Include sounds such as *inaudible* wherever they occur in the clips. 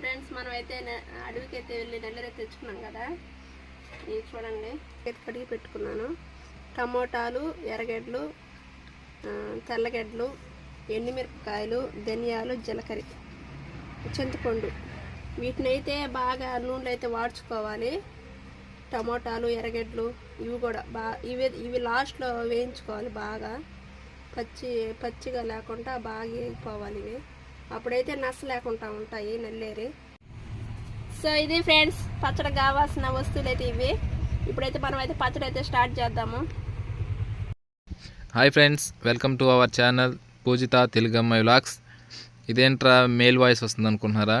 Friends మనం అయితే అడవికి అయితే వెళ్ళి నెల్లరే తెచ్చుకున్నాం కదా. ఇది చూడండి. ఇది కడిగి పెట్టుకున్నాను. టమోటాలు ఎర్రగడ్డలు తెల్లగడ్డలు ఎండుమిరపకాయలు ధనియాలు జీలకర్ర చింతపండు. వీటిని అయితే బాగా నూనెలు అయితే వాడ్చుకోవాలి. టమోటాలు ఎర్రగడ్డలు ఇవి కూడా బా ఇవి ఇవి లాస్ట్లో వేయించుకోవాలి బాగా. పచ్చి పచ్చిగా లేకుండా బాగా వేగిపోవాలి ఇవి. అప్పుడైతే నచ్చ లేకుండా ఉంటాయి నల్లేరి. సో ఇది ఫ్రెండ్స్ పచ్చడి కావాల్సిన వస్తువులు అయితే ఇవి. ఇప్పుడైతే మనం అయితే పచ్చడి అయితే స్టార్ట్ చేద్దాము. Hi friends welcome to our channel Pujitha తెలుగమ్మాయి vlogs. ఇదేంట్రా మేల్ వాయిస్ వస్తుంది అనుకుంటున్నారా?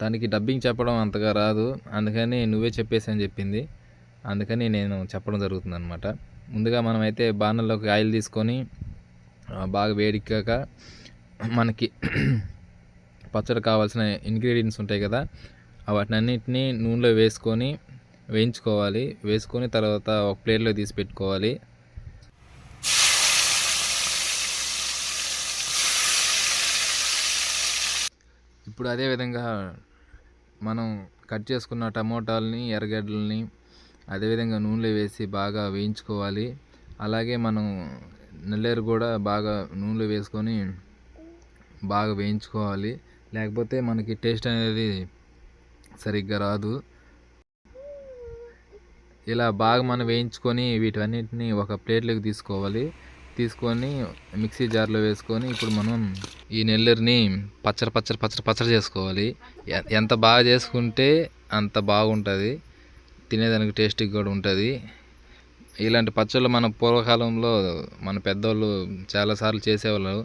దానికి డబ్బింగ్ చెప్పడం అంతగా రాదు. అందుకని నువ్వే చెప్పేసి అని చెప్పింది. అందుకని నేను చెప్పడం జరుగుతుంది అనమాట ముందుగా మనమైతే బాణల్లోకి ఆయిల్ తీసుకొని బాగా వేడిక్కాక మనకి పచ్చడి కావాల్సిన ఇంగ్రీడియంట్స్ ఉంటాయి కదా వాటినన్నింటినీ నూనెలో వేసుకొని వేయించుకోవాలి. వేసుకొని తర్వాత ఒక ప్లేట్లో తీసి పెట్టుకోవాలి. ఇప్పుడు అదేవిధంగా మనం కట్ చేసుకున్న టమోటాలని ఎర్రగడ్డలని అదేవిధంగా నూనెలో వేసి బాగా వేయించుకోవాలి. అలాగే మనం నల్లేరు కూడా బాగా నూనెలో వేసుకొని బాగా వేయించుకోవాలి. లేకపోతే మనకి టేస్ట్ అనేది సరిగ్గా రాదు. ఇలా బాగా మనం వేయించుకొని వీటన్నిటిని ఒక ప్లేట్లోకి తీసుకోవాలి. తీసుకొని మిక్సీ జార్లో వేసుకొని ఇప్పుడు మనం ఈ నెల్లూరిని పచ్చడి పచ్చడి పచ్చడి పచ్చడి చేసుకోవాలి. ఎంత బాగా చేసుకుంటే అంత బాగుంటుంది. తినేదానికి టేస్ట్గా కూడా ఉంటుంది. ఇలాంటి పచ్చళ్ళు మన పూర్వకాలంలో మన పెద్దవాళ్ళు చాలాసార్లు చేసేవాళ్ళు.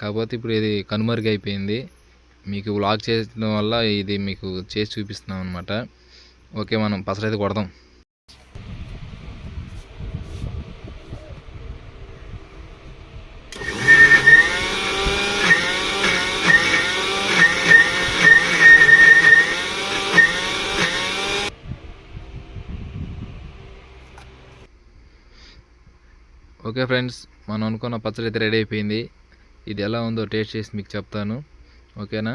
కాకపోతే ఇప్పుడు ఇది కనుమరుగైపోయింది మీకు వ్లాగ్ చేయడం వల్ల ఇది మీకు చేసి చూపిస్తున్నాం అనమాట ఓకే మనం పచ్చడి అయితే కొడదాం. ఓకే ఫ్రెండ్స్ మనం అనుకున్న పచ్చడి అయితే రెడీ అయిపోయింది. ఇది ఎలా ఉందో టేస్ట్ చేసి మీకు చెప్తాను. ఓకేనా?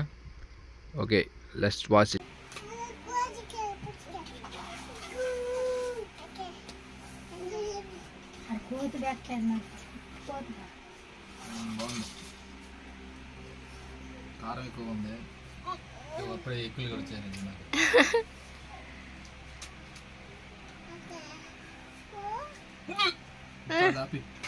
ఓకే లెట్స్ వాచ్ ఇట్ కారం ఎక్కువ ఉంది? *laughs* అప్పుడే ఎక్కువ కూడా వచ్చాయి నాకు. *laughs*